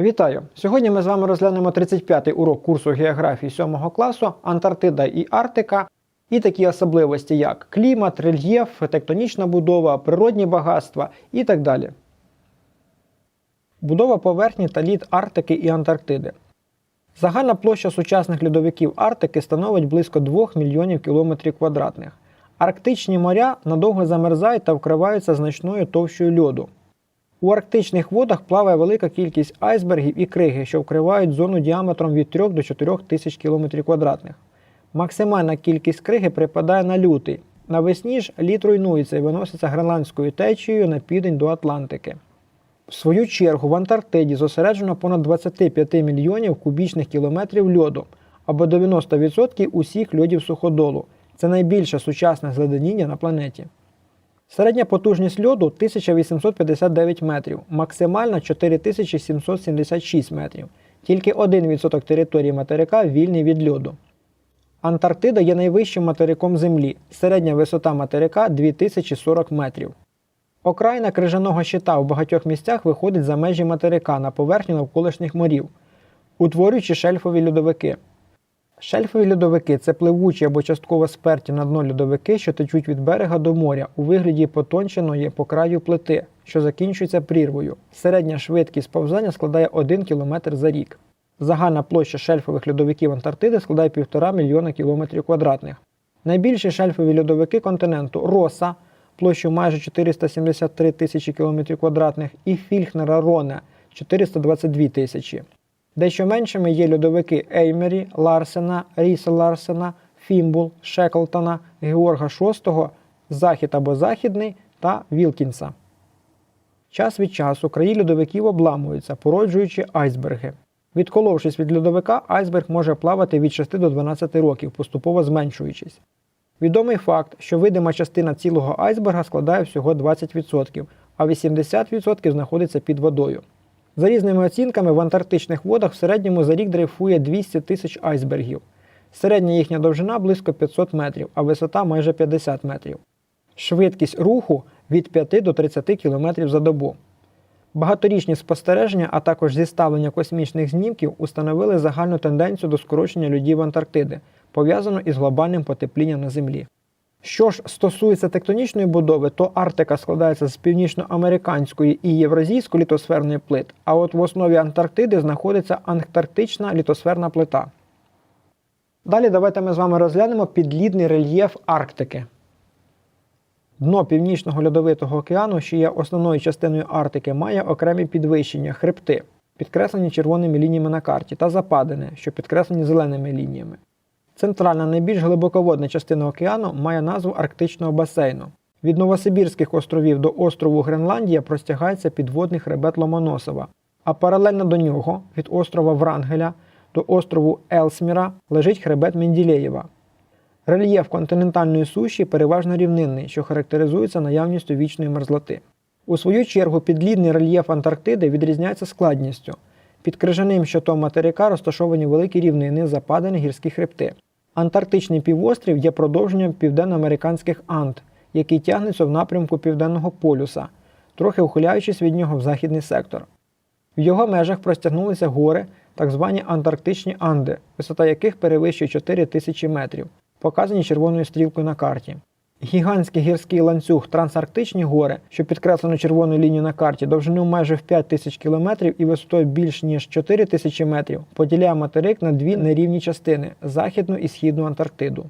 Вітаю! Сьогодні ми з вами розглянемо 35-й урок курсу географії 7 класу Антарктида і Арктика і такі особливості, як клімат, рельєф, тектонічна будова, природні багатства і так далі. Будова поверхні та лід Арктики і Антарктиди. Загальна площа сучасних льодовиків Арктики становить близько 2 мільйонів кілометрів квадратних. Арктичні моря надовго замерзають та вкриваються значною товщою льоду. У арктичних водах плаває велика кількість айсбергів і криги, що вкривають зону діаметром від 3 до 4 тисяч км квадратних. Максимальна кількість криги припадає на лютий. Навесні ж лід руйнується і виноситься гренландською течією на південь до Атлантики. В свою чергу в Антарктиді зосереджено понад 25 мільйонів кубічних кілометрів льоду або 90% усіх льодів суходолу. Це найбільше сучасне зледеніння на планеті. Середня потужність льоду 1859 метрів, максимальна 4776 метрів. Тільки 1% території материка вільний від льоду. Антарктида є найвищим материком Землі. Середня висота материка 2040 метрів. Окраїна крижаного щита в багатьох місцях виходить за межі материка на поверхню навколишніх морів, утворюючи шельфові льодовики. Шельфові льодовики це пливучі або частково сперті на дно льодовики, що течуть від берега до моря у вигляді потонченої по краю плити, що закінчується прірвою. Середня швидкість повзання складає 1 км за рік. Загальна площа шельфових льодовиків Антарктиди складає 1,5 мільйона кілометрів квадратних. Найбільші шельфові льодовики континенту Роса площу майже 473 тисячі кілометрів квадратних і Фільхнера Роне 422 тисячі. Дещо меншими є льодовики Еймері, Ларсена, Ріса Ларсена, Фімбул, Шеклтона, Георга VI, Захід або Західний та Вілкінса. Час від часу краї льодовиків обламуються, породжуючи айсберги. Відколовшись від льодовика, айсберг може плавати від 6 до 12 років, поступово зменшуючись. Відомий факт, що видима частина цілого айсберга складає всього 20%, а 80% знаходиться під водою. За різними оцінками, в антарктичних водах в середньому за рік дрейфує 200 тисяч айсбергів. Середня їхня довжина близько 500 метрів, а висота майже 50 метрів. Швидкість руху від 5 до 30 км за добу. Багаторічні спостереження, а також зіставлення космічних знімків установили загальну тенденцію до скорочення льодів Антарктиди, пов'язану із глобальним потеплінням на Землі. Що ж стосується тектонічної будови, то Арктика складається з північноамериканської і євразійської літосферної плит, а от в основі Антарктиди знаходиться антарктична літосферна плита. Далі давайте ми з вами розглянемо підлідний рельєф Арктики. Дно Північного льодовитого океану, що є основною частиною Арктики, має окремі підвищення, хребти, підкреслені червоними лініями на карті, та западини, що підкреслені зеленими лініями. Центральна найбільш глибоководна частина океану має назву Арктичного басейну. Від Новосибірських островів до острову Гренландія простягається підводний хребет Ломоносова, а паралельно до нього, від острова Врангеля до острову Елсміра, лежить хребет Менділеєва. Рельєф континентальної суші переважно рівнинний, що характеризується наявністю вічної мерзлоти. У свою чергу підлідний рельєф Антарктиди відрізняється складністю. Під крижаним щитом материка розташовані великі рівнини, западини, гірські хребти. Антарктичний півострів є продовженням південноамериканських Анд, який тягнеться в напрямку Південного полюса, трохи ухиляючись від нього в західний сектор. В його межах простягнулися гори, так звані Антарктичні Анди, висота яких перевищує 4 тисячі метрів, показані червоною стрілкою на карті. Гігантський гірський ланцюг Трансарктичні гори, що підкреслено червоною лінією на карті, довжиною майже в 5 тисяч кілометрів і висотою більш ніж 4 тисячі метрів, поділяє материк на дві нерівні частини західну і східну Антарктиду.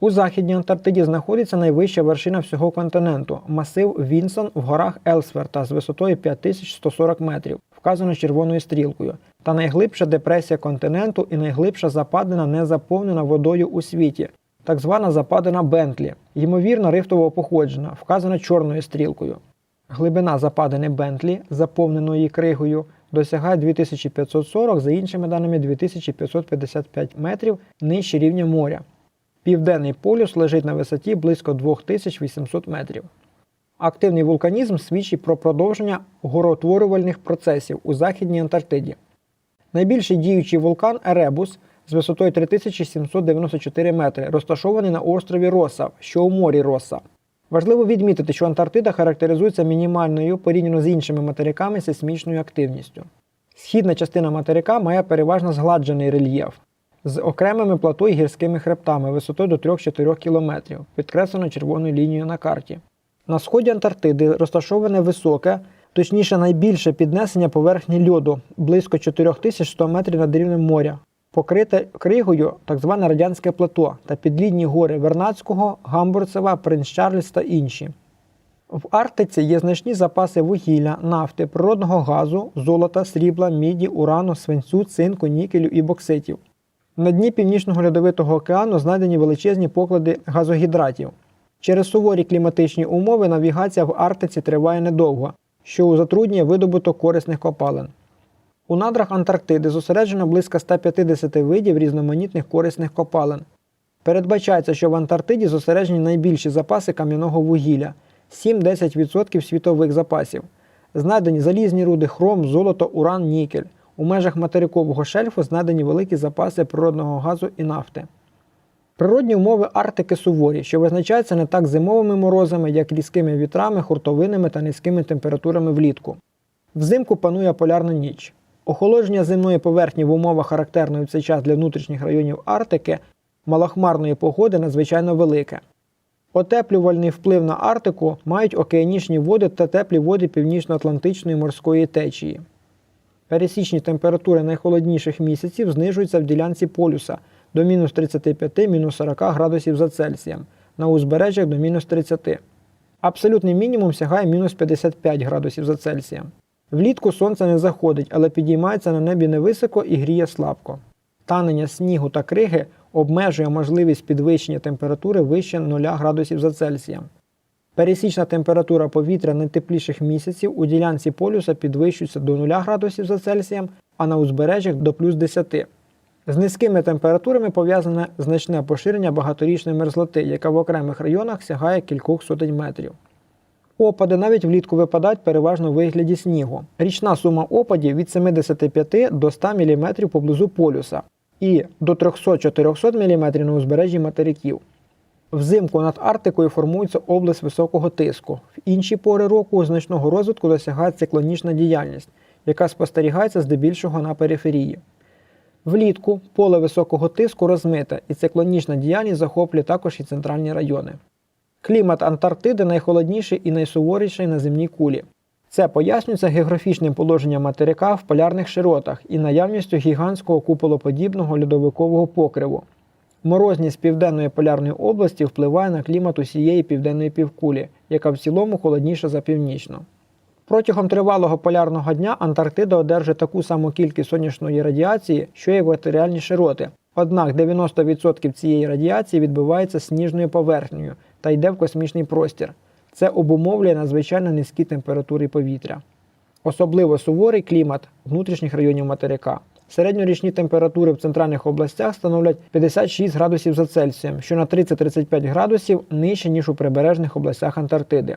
У Західній Антарктиді знаходиться найвища вершина всього континенту масив Вінсон в горах Елсверта з висотою 5140 метрів, вказано червоною стрілкою, та найглибша депресія континенту і найглибша западина не заповнена водою у світі, так звана западина Бентлі, ймовірно рифтового походження, вказана чорною стрілкою. Глибина западини Бентлі, заповненої кригою, досягає 2540, за іншими даними 2555 метрів нижче рівня моря. Південний полюс лежить на висоті близько 2800 метрів. Активний вулканізм свідчить про продовження гороутворювальних процесів у Західній Антарктиді. Найбільший діючий вулкан Еребус з висотою 3794 метри, розташований на острові Роса, що у морі Роса. Важливо відмітити, що Антарктида характеризується мінімальною порівняно з іншими материками сейсмічною активністю. Східна частина материка має переважно згладжений рельєф з окремими плато і гірськими хребтами висотою до 3-4 км, підкреслено червоною лінією на карті. На сході Антарктиди розташоване високе, точніше найбільше піднесення поверхні льоду близько 4100 метрів над рівнем моря, покрите кригою так зване радянське плато та підлідні гори Вернадського, Гамбурцева, Принц Чарльз та інші. В Арктиці є значні запаси вугілля, нафти, природного газу, золота, срібла, міді, урану, свинцю, цинку, нікелю і бокситів. На дні Північного льодовитого океану знайдені величезні поклади газогідратів. Через суворі кліматичні умови навігація в Арктиці триває недовго, що затруднює видобуток корисних копалин. У надрах Антарктиди зосереджено близько 150 видів різноманітних корисних копалин. Передбачається, що в Антарктиді зосереджені найбільші запаси кам'яного вугілля 7-10% світових запасів. Знайдені залізні руди хром, золото, уран, нікель. У межах материкового шельфу знайдені великі запаси природного газу і нафти. Природні умови Арктики суворі, що визначаються не так зимовими морозами, як різкими вітрами, хуртовинами та низькими температурами влітку. Взимку панує полярна ніч. Охолодження земної поверхні в умовах характерної в цей час для внутрішніх районів Арктики малохмарної погоди надзвичайно велике. Отеплювальний вплив на Арктику мають океанічні води та теплі води Північно-Атлантичної морської течії. Пересічні температури найхолодніших місяців знижуються в ділянці полюса до мінус 35-40 градусів за Цельсієм, на узбережжях до мінус 30. Абсолютний мінімум сягає мінус 55 градусів за Цельсієм. Влітку сонце не заходить, але підіймається на небі невисоко і гріє слабко. Танення снігу та криги обмежує можливість підвищення температури вище 0 градусів за Цельсієм. Пересічна температура повітря найтепліших місяців у ділянці полюса підвищується до 0 градусів за Цельсієм, а на узбережжях до плюс 10. З низькими температурами пов'язане значне поширення багаторічної мерзлоти, яка в окремих районах сягає кількох сотень метрів. Опади навіть влітку випадають переважно у вигляді снігу. Річна сума опадів від 75 до 100 мм поблизу полюса і до 300-400 мм на узбережжі материків. Взимку над Арктикою формується область високого тиску. В інші пори року значного розвитку досягає циклонічна діяльність, яка спостерігається здебільшого на периферії. Влітку поле високого тиску розмите, і циклонічна діяльність захоплює також і центральні райони. Клімат Антарктиди найхолодніший і найсуворіший на земній кулі. Це пояснюється географічним положенням материка в полярних широтах і наявністю гігантського куполоподібного льодовикового покриву. Морозність південної полярної області впливає на клімат усієї південної півкулі, яка в цілому холодніша за північну. Протягом тривалого полярного дня Антарктида одержить таку саму кількість сонячної радіації, що й екваторіальні широти. Однак 90% цієї радіації відбувається сніжною поверхнею та йде в космічний простір. Це обумовлює надзвичайно низькі температури повітря. Особливо суворий клімат внутрішніх районів материка. Середньорічні температури в центральних областях становлять 56 градусів за Цельсієм, що на 30-35 градусів нижче, ніж у прибережних областях Антарктиди.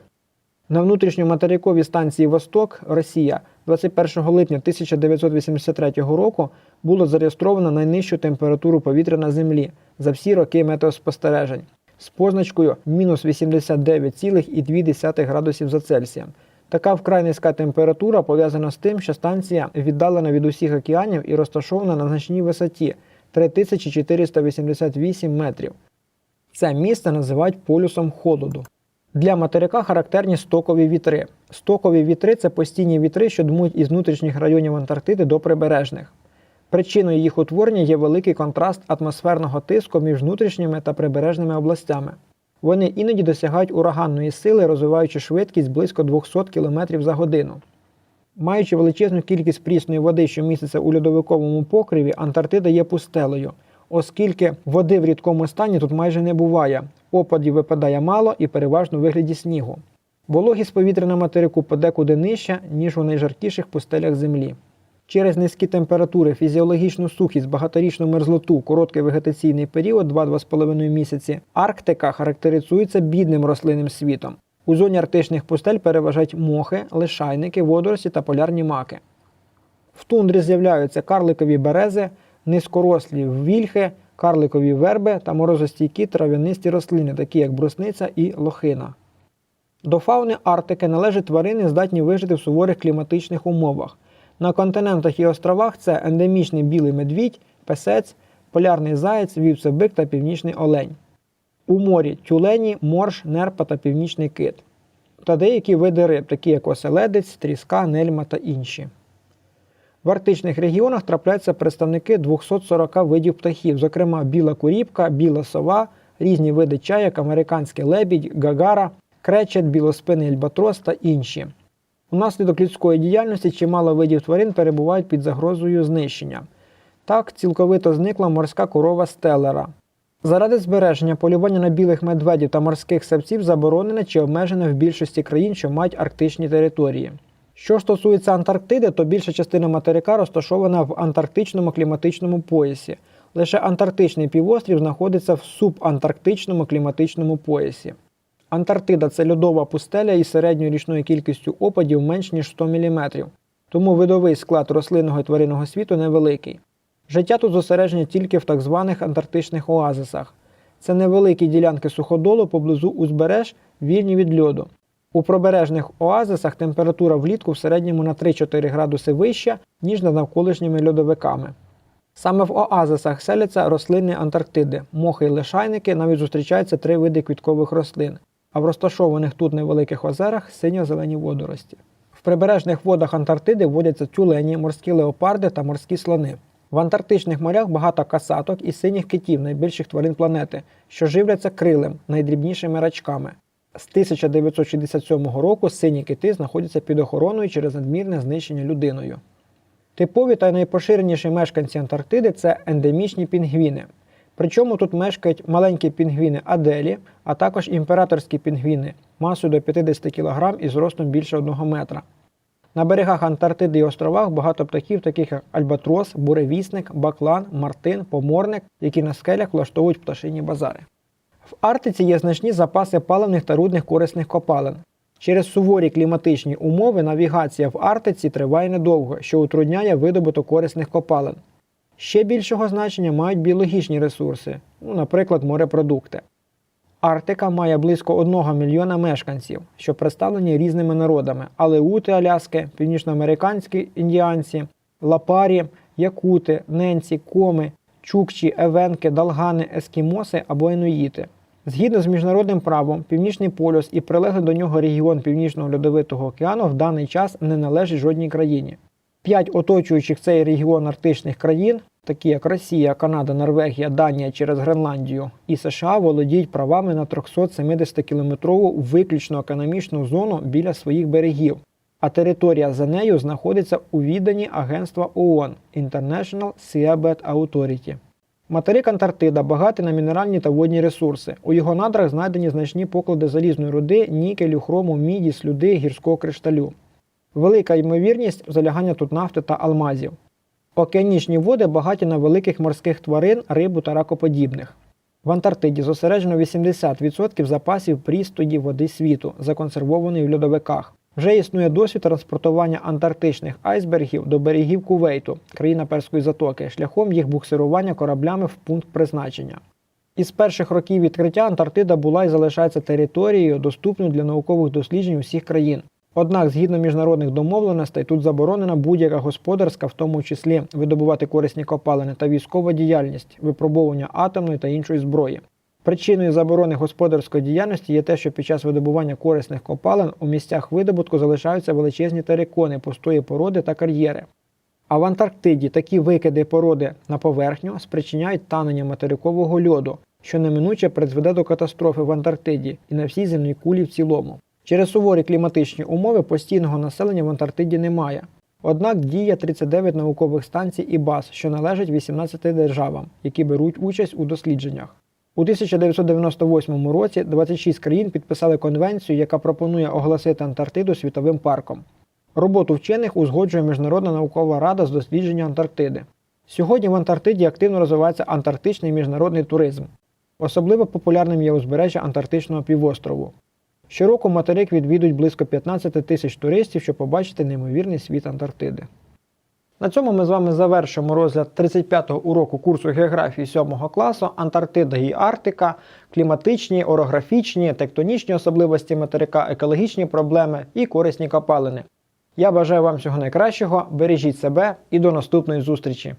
На внутрішньоматериковій станції Восток, Росія, 21 липня 1983 року було зареєстровано найнижчу температуру повітря на Землі за всі роки метеоспостережень з позначкою мінус 89,2 градусів за Цельсієм. Така вкрай низька температура пов'язана з тим, що станція віддалена від усіх океанів і розташована на значній висоті 3488 метрів. Це місце називають полюсом холоду. Для материка характерні стокові вітри. Стокові вітри це постійні вітри, що дмуть із внутрішніх районів Антарктиди до прибережних. Причиною їх утворення є великий контраст атмосферного тиску між внутрішніми та прибережними областями. Вони іноді досягають ураганної сили, розвиваючи швидкість близько 200 км за годину. Маючи величезну кількість прісної води, що міститься у льодовиковому покриві, Антарктида є пустелею, оскільки води в рідкому стані тут майже не буває, опадів випадає мало і переважно у вигляді снігу. Вологість повітря на материку подекуди нижча, ніж у найжаркіших пустелях Землі. Через низькі температури, фізіологічну сухість, багаторічну мерзлоту, короткий вегетаційний період 2-2,5 місяці, Арктика характеризується бідним рослинним світом. У зоні арктичних пустель переважають мохи, лишайники, водорості та полярні маки. В тундрі з'являються карликові берези, низькорослі вільхи, карликові верби та морозостійкі трав'янисті рослини, такі як брусниця і лохина. До фауни Арктики належать тварини, здатні вижити в суворих кліматичних умовах. На континентах і островах це ендемічний білий медвідь, песець, полярний заєць, вівцебик та північний олень. У морі тюлені, морж, нерпа та північний кит. Та деякі види риб, такі як оселедець, тріска, нельма та інші. В арктичних регіонах трапляються представники 240 видів птахів, зокрема біла куріпка, біла сова, різні види чаяк, американський лебідь, гагара, кречет, білоспинний альбатрос та інші. Унаслідок людської діяльності чимало видів тварин перебувають під загрозою знищення. Так, цілковито зникла морська корова стелера. Заради збереження полювання на білих медведів та морських савців заборонене чи обмежене в більшості країн, що мають арктичні території. Що стосується Антарктиди, то більша частина материка розташована в антарктичному кліматичному поясі. Лише Антарктичний півострів знаходиться в субантарктичному кліматичному поясі. Антарктида це льодова пустеля із середньою річною кількістю опадів менш ніж 100 мм, тому видовий склад рослинного і тваринного світу невеликий. Життя тут зосереджене тільки в так званих антарктичних оазисах. Це невеликі ділянки суходолу поблизу узбереж, вільні від льоду. У пробережних оазисах температура влітку в середньому на 3-4 градуси вища, ніж над навколишніми льодовиками. Саме в оазисах селяться рослини Антарктиди, мохи і лишайники, навіть зустрічаються три види квіткових рослин, а в розташованих тут невеликих озерах синьо-зелені водорості. В прибережних водах Антарктиди водяться тюлені, морські леопарди та морські слони. В антарктичних морях багато касаток і синіх китів, найбільших тварин планети, що живляться крилем, найдрібнішими рачками. З 1967 року сині кити знаходяться під охороною через надмірне знищення людиною. Типові та найпоширеніші мешканці Антарктиди це ендемічні пінгвіни. Причому тут мешкають маленькі пінгвіни Аделі, а також імператорські пінгвіни масою до 50 кг і зростом більше 1 метра. На берегах Антарктиди і островах багато птахів, таких як альбатрос, буревісник, баклан, мартин, поморник, які на скелях влаштовують пташині базари. В Арктиці є значні запаси паливних та рудних корисних копалин. Через суворі кліматичні умови навігація в Арктиці триває недовго, що утрудняє видобуток корисних копалин. Ще більшого значення мають біологічні ресурси, ну, наприклад, морепродукти. Арктика має близько 1 мільйона мешканців, що представлені різними народами: алеути Аляски, північноамериканські індіанці, лапарі, якути, ненці, коми, чукчі, евенки, далгани, ескімоси або інуїти. Згідно з міжнародним правом, Північний полюс і прилеглий до нього регіон Північного льодовитого океану в даний час не належить жодній країні. П'ять оточуючих цей регіон арктичних країн, такі як Росія, Канада, Норвегія, Данія через Гренландію і США, володіють правами на 370-кілометрову виключно економічну зону біля своїх берегів, а територія за нею знаходиться у відданні агентства ООН International Seabed Authority. Материк Антарктида багатий на мінеральні та водні ресурси. У його надрах знайдені значні поклади залізної руди, нікелю, хрому, міді, слюди, гірського кришталю. Велика ймовірність залягання тут нафти та алмазів. Океанічні води багаті на великих морських тварин, рибу та ракоподібних. В Антарктиді зосереджено 80% запасів прістої води світу, законсервованої в льодовиках. Вже існує досвід транспортування антарктичних айсбергів до берегів Кувейту, країна Перської затоки, шляхом їх буксирування кораблями в пункт призначення. Із перших років відкриття Антарктида була і залишається територією, доступною для наукових досліджень усіх країн. Однак, згідно міжнародних домовленостей, тут заборонена будь-яка господарська, в тому числі видобувати корисні копалини та військова діяльність, випробовування атомної та іншої зброї. Причиною заборони господарської діяльності є те, що під час видобування корисних копалин у місцях видобутку залишаються величезні терикони, пустої породи та кар'єри. А в Антарктиді такі викиди породи на поверхню спричиняють танення материкового льоду, що неминуче призведе до катастрофи в Антарктиді і на всій земній кулі в цілому. Через суворі кліматичні умови постійного населення в Антарктиді немає. Однак діє 39 наукових станцій і баз, що належать 18 державам, які беруть участь у дослідженнях. У 1998 році 26 країн підписали конвенцію, яка пропонує оголосити Антарктиду світовим парком. Роботу вчених узгоджує Міжнародна наукова рада з дослідження Антарктиди. Сьогодні в Антарктиді активно розвивається антарктичний міжнародний туризм. Особливо популярним є узбережжя Антарктичного півострову. Щороку материк відвідують близько 15 тисяч туристів, щоб побачити неймовірний світ Антарктиди. На цьому ми з вами завершимо розгляд 35-го уроку курсу географії 7 класу Антарктида і Арктика, кліматичні, орографічні, тектонічні особливості материка, екологічні проблеми і корисні копалини. Я бажаю вам всього найкращого, бережіть себе і до наступної зустрічі!